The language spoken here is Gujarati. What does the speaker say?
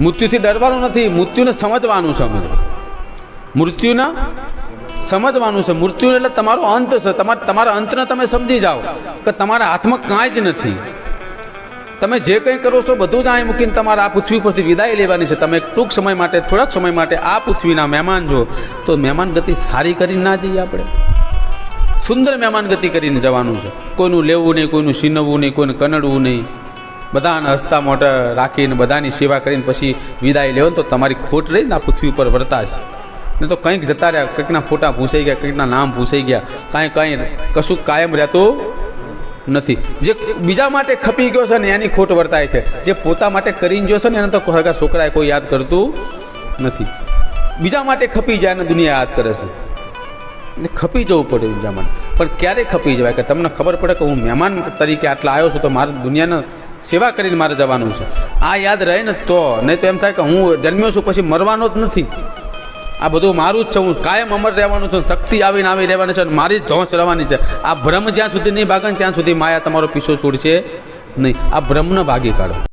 મૃત્યુથી ડરવાનું નથી, મૃત્યુને સમજવાનું છે અમે. મૃત્યુના સમજવાનું છે. મૃત્યુ એટલે તમારો અંત છે. તમારા તમારા અંતને તમે સમજી જાઓ કે તમારા હાથમાં કાંઈ જ નથી. તમે જે કંઈ કરો છો બધું જ અહીં મૂકીને તમારે આ પૃથ્વી પરથી વિદાય લેવાની છે. તમે ટૂંક સમય માટે, થોડાક સમય માટે આ પૃથ્વીના મહેમાન છો. તો મહેમાન ગતિ સારી કરીને ના જઈએ આપણે. સુંદર મહેમાન ગતિ કરીને જવાનું છે. કોઈનું લેવું નહીં, કોઈનું છીનવવું નહીં, કોઈને કનડવું નહીં. બધાને હસતા મોઢા રાખીને બધાની સેવા કરીને પછી વિદાય લેવો તો તમારી ખોટ રહી ને આ પૃથ્વી ઉપર વર્તાશે ને તો કંઈક જતા રહ્યા, કંઈકના ફોટા ભૂસાઈ ગયા, કંઈકના નામ ભૂસાઈ ગયા. કાંઈ કાંઈ કશું કાયમ રહેતું નથી. જે બીજા માટે ખપી ગયો છે ને એની ખોટ વર્તાય છે. જે પોતા માટે કરીને ગયો છે ને એને તો હગા છોકરાએ કોઈ યાદ કરતું નથી. બીજા માટે ખપી જાય અને દુનિયા યાદ કરે છે. ને ખપી જવું પડે બીજા માટે. પણ ક્યારે ખપી જવાય? કે તમને ખબર પડે કે હું મહેમાન તરીકે આટલા આવ્યો છું તો મારે દુનિયાને સેવા કરીને મારે જવાનું છે. આ યાદ રહે ને તો, નહીં તો એમ થાય કે હું જન્મ્યો છું પછી મરવાનો જ નથી. આ બધું મારું જ છે, હું કાયમ અમર રહેવાનું છું, શક્તિ આવીને આવી રહેવાની છે અને મારી જ ધોંસ રહેવાની છે. આ ભ્રમ જ્યાં સુધી નહીં ભાગે ત્યાં સુધી માયા તમારો પીછો છોડશે નહીં. આ ભ્રમને ભાગી કાઢો.